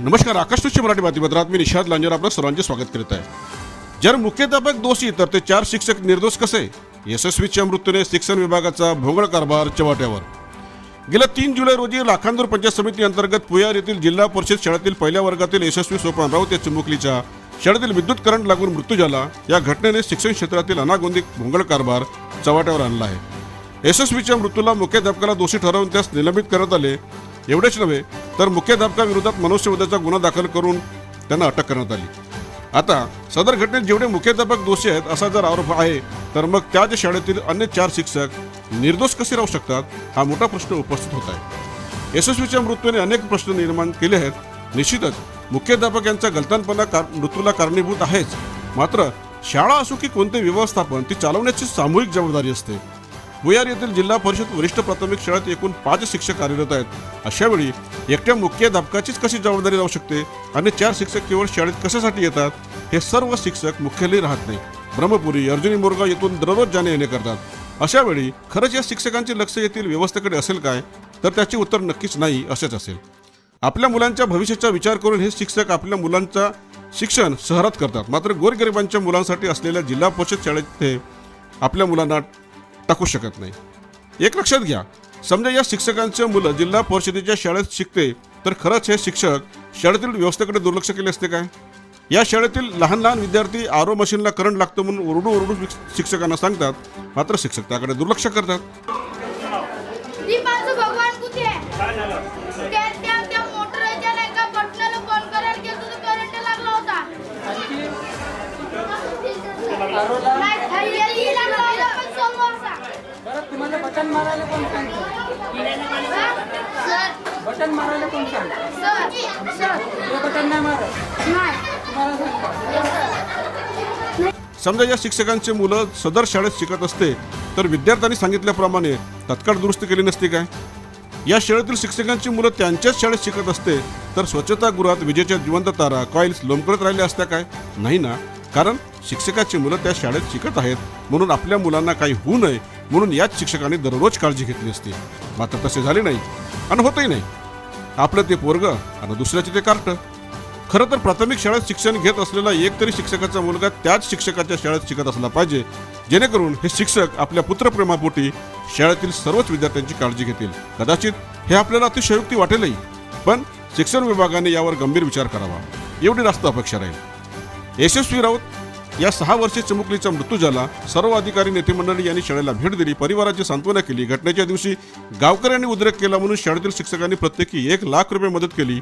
नमस्कार आकाशनुष्य मराठी बातमीपत्रात मी निषाद लांजर आपलं सर्वांचे स्वागत करीत आहे. जर मुख्याध्यापक दोषी तर ते चार शिक्षक निर्दोष कसे? यशस्वीच्या मृत्यूने शिक्षण विभागाचा भोंगळ कारभार चव्हाट्यावर गेल्या तीन जुलै रोजी लाखांदूर पंचायत समिती अंतर्गत पुयार येथील जिल्हा परिषद शाळेतील पहिल्या वर्गातील यशस्वी सोपान राऊत या चिमुकलीच्या शाळेतील विद्युत करंट लागून मृत्यू झाला. या घटनेने शिक्षण क्षेत्रातील अनागोंदी भोंगळ कारभार चव्हाट्यावर आणला आहे. यशस्वीच्या मृत्यूला मुख्याध्यापकाला दोषी ठरवून त्यास निलंबित करण्यात आले. एवढेच नव्हे तर मुख्याध्यापकाविरोधात मनुष्यवधाचा गुन्हा दाखल करून त्यांना अटक करण्यात आली. आता सदर घटनेत जेवढे मुख्याध्यापक दोषी आहेत असा जर आरोप आहे तर मग त्याच शाळेतील अन्य चार शिक्षक निर्दोष कसे राहू शकतात हा मोठा प्रश्न उपस्थित होत आहे. यशस्वीच्या मृत्यूने अनेक प्रश्न निर्माण केले आहेत. निश्चितच मुख्याध्यापक यांचा गलतानपणा कार- मृत्यूला कारणीभूत आहेच. मात्र शाळा असो की कोणते व्यवस्थापन ती चालवण्याची सामूहिक जबाबदारी असते. भुयार येथील जिल्हा परिषद वरिष्ठ प्राथमिक शाळेत एकूण पाच शिक्षक कार्यरत आहेत. अशा वेळी एकट्या मुख्याध्यापकाचीच कशी जबाबदारी राहू शकते आणि चार शिक्षक केवळ शाळेत कशासाठी येतात? हे सर्व शिक्षक मुख्यालयी राहत नाही ब्रह्मपुरी अर्जुनी मोरगाव येथून दररोज जाणे येणे करतात. अशा वेळी खरंच या शिक्षकांचे लक्ष येथील व्यवस्थेकडे असेल काय? तर त्याचे उत्तर नक्कीच नाही असेच असेल. आपल्या मुलांच्या भविष्याचा विचार करून हे शिक्षक आपल्या मुलांचा शिक्षण शहरात करतात. मात्र गोरगरिबांच्या मुलांसाठी असलेल्या जिल्हा परिषद शाळेत ते आपल्या मुलांना टाकू शकत नाही. एक लक्षात घ्या समजा या शिक्षकांचे मुलं जिल्हा परिषदेच्या शाळेत शिकते तर खरंच हे शिक्षक शाळेतील व्यवस्थेकडे दुर्लक्ष केले असते काय? या शाळेतील लहान लहान विद्यार्थी आरो मशीनला करंट लागतो म्हणून ओरडू ओरडू शिक्षकांना सांगतात मात्र शिक्षक त्याकडे दुर्लक्ष करतात. मारायला कोण सर. तुम्हाला सांगतो. समजा या शिक्षकांचे मुलं सदर शाळेत शिकत असते तर विद्यार्थ्यांनी सांगितल्याप्रमाणे तत्काळ दुरुस्ती केली नसती काय? या शाळेतील शिक्षकांची मुलं त्यांच्याच शाळेत शिकत असते तर स्वच्छतागृहात विजेच्या जिवंत तारा कॉईल्स लोंबकळत राहिल्या असत्या काय? नाही ना. कारण शिक्षकाची मुलं त्या शाळेत शिकत आहेत म्हणून आपल्या मुलांना काही होऊ नये म्हणून याच शिक्षकांनी दररोज काळजी घेतली असती. मात्र तसे झाले नाही. आणि होतही नाही. आपलं ते पोरग आणि दुसऱ्याचे ते कार्ट. खरं तर प्राथमिक शाळेत शिक्षण घेत असलेला एक तरी शिक्षकाचा मुलगा त्याच शिक्षकाच्या शाळेत शिकत असला पाहिजे. जेणेकरून हे शिक्षक आपल्या पुत्रप्रेमापोटी शाळेतील सर्वच विद्यार्थ्यांची काळजी घेतील. कदाचित हे आपल्याला अतिशयोक्ती वाटेलही. पण शिक्षण विभागाने यावर गंभीर विचार करावा. एवढी जास्त अपेक्षा राहील. यशस्वी राऊत या सहा वर्षी चिमुकलीचा मृत्यू झाला. सर्व अधिकारी नेते मंडळी यांनी शाळेला भेट दिली. परिवाराची सांत्वना केली. घटनेच्या दिवशी गावकऱ्यांनी उद्रेक केला म्हणून शाळेतील शिक्षकांनी प्रत्येकी एक लाख रुपये मदत केली.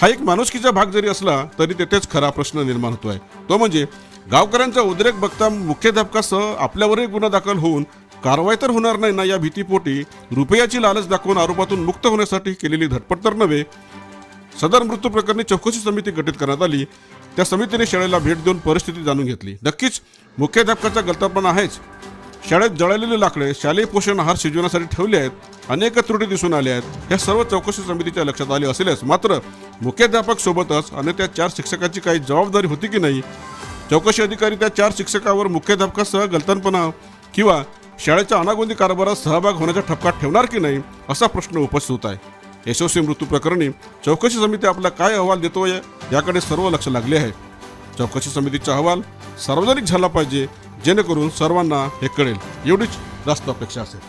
हा एक माणुसकीचा भाग जरी असला तरी तेथेच खरा प्रश्न निर्माण होतो आहे तो म्हणजे गावकऱ्यांचा उद्रेक बघता मुख्याध्यापकासह आपल्यावरही गुन्हा दाखल होऊन कारवाई तर होणार नाही ना या भीतीपोटी रुपयाची लालच दाखवून आरोपातून मुक्त होण्यासाठी केलेली धडपड तर नव्हे. सदर मृत्यू प्रकरणी चौकशी समिती गठीत करण्यात आली. त्या समितीने शाळेला भेट देऊन परिस्थिती जाणून घेतली. नक्कीच मुख्याध्यापकाचा गलतापणा आहेच. शाळेत जळलेले लाकडे शालेय पोषण आहार शिजवण्यासाठी ठेवले आहेत. अनेक त्रुटी दिसून आल्या आहेत. हे सर्व चौकशी समितीच्या लक्षात आले असेलच. मात्र मुख्याध्यापक सोबतच आणि त्या चार शिक्षकाची काही जबाबदारी होती की नाही चौकशी अधिकारी त्या चार शिक्षकावर मुख्याध्यापकासह गलतानपणा किंवा शाळेच्या अनागोंदी कारभारात सहभाग होण्याचा ठपका ठेवणार की नाही असा प्रश्न उपस्थित होत आहे. यशस्वी मृत्यू प्रकरणी चौकशी समिती आपला काय अहवाल देतो याकडे सर्व लक्ष लागले आहे. चौकशी समितीचा अहवाल सार्वजनिक झाला पाहिजे जेणेकरून सर्वांना हे कळेल. एवढीच जास्त अपेक्षा असेल.